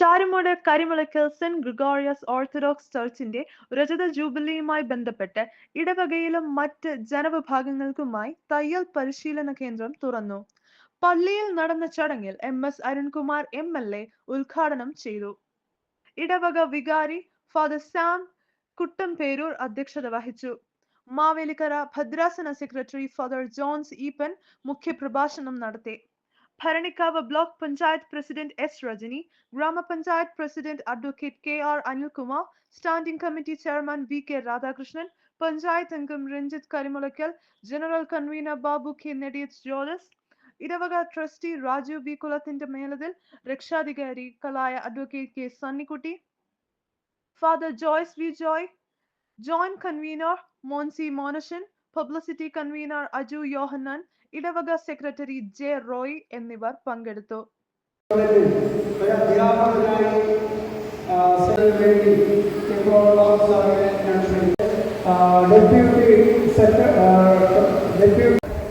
Charummood Karimulakkal saint Gregorios Orthodox ചർച്ചിന്റെ രജത ജൂബിലിയുമായി ബന്ധപ്പെട്ട് ഇടവകയിലും മറ്റ് ജനവിഭാഗങ്ങൾക്കുമായി തയ്യൽ പരിശീലന കേന്ദ്രം തുറന്നു. പള്ളിയിൽ നടന്ന ചടങ്ങിൽ M S Arunkumar M L A ഉദ്ഘാടനം ചെയ്തു. ഇടവക വികാരി ഫാദർ സാം കുട്ടംപേരൂർ അധ്യക്ഷത വഹിച്ചു. മാവേലിക്കര ഭദ്രാസന സെക്രട്ടറി ഫാദർ ജോൺസ് ഈപ്പൻ മുഖ്യപ്രഭാഷണം നടത്തി. Bharanikkavu block panchayat president S Rajani ഗ്രാമപഞ്ചായത്ത് president advocate K R Anilkumar standing committee chairman V K Radhakrishnan panchayat അംഗം Ranjith Karimulakkal general convener Babu K Nediyath ജോലസ് ഇടവക ട്രസ്റ്റി രാജു ബി കുളത്തിന്റെ മേലതിൽ രക്ഷാധികാരികളായ advocate K Sunnykutty father Joyce V Joy joint convener Moncy മോനഷൻ publicity convener Aju Yohannan ഇടവക secretary J Roy എന്നിവർ പങ്കെടുത്തു.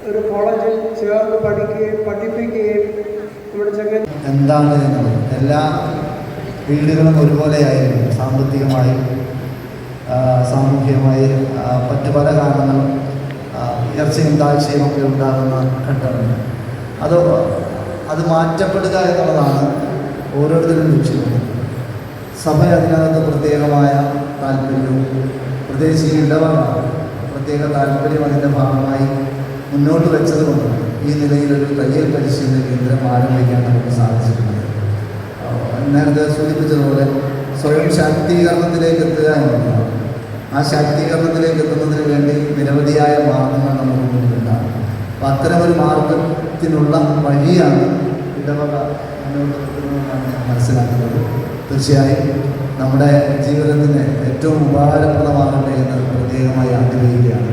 ഒരു കോളേജിൽ ചേർന്ന് പഠിക്കുകയും പഠിപ്പിക്കുകയും നമ്മുടെ ചെങ്ങ എന്താണ് എല്ലാ വീടുകളും ഒരുപോലെയായിരുന്നു സാമ്പത്തികമായും സാമൂഹികമായും മറ്റു പല കാരണങ്ങളും. ഉയർച്ചയും താഴ്ചയും ഒക്കെ ഉണ്ടാകുന്ന ഘട്ടമുണ്ട്. അത് അത് മാറ്റപ്പെടുക എന്നുള്ളതാണ് ഓരോരുത്തരും ലക്ഷ്യമുള്ളത് സഭ അതിനകത്ത് പ്രത്യേകമായ താല്പര്യവും പ്രത്യേകിച്ച് ഈ ഇടവക പ്രത്യേക താല്പര്യം അതിന്റെ ഭാഗമായി മുന്നോട്ട് വെച്ചതുകൊണ്ട് ഈ നിലയിലൊരു തയ്യൽ പരിശീലന കേന്ദ്രം ആരംഭിക്കാൻ നമുക്ക് സാധിച്ചിട്ടുണ്ട്. നേരത്തെ സൂചിപ്പിച്ചതുപോലെ സ്വയം ശാക്തീകരണത്തിലേക്ക് എത്തുക എന്നുള്ളതാണ്. ആ ശാക്തീകരണത്തിലേക്ക് എത്തുന്നതിന് വേണ്ടി അത്തരമൊരു മാർഗത്തിനുള്ള വഴിയാണ് ഇടവക മുന്നോട്ട് ഞാൻ മനസ്സിലാക്കുന്നത്. തീർച്ചയായും നമ്മുടെ ജീവിതത്തിന് ഏറ്റവും ഉപകാരപ്രദമാകട്ടെ എന്ന് പ്രത്യേകമായി ആഗ്രഹിക്കുകയാണ്.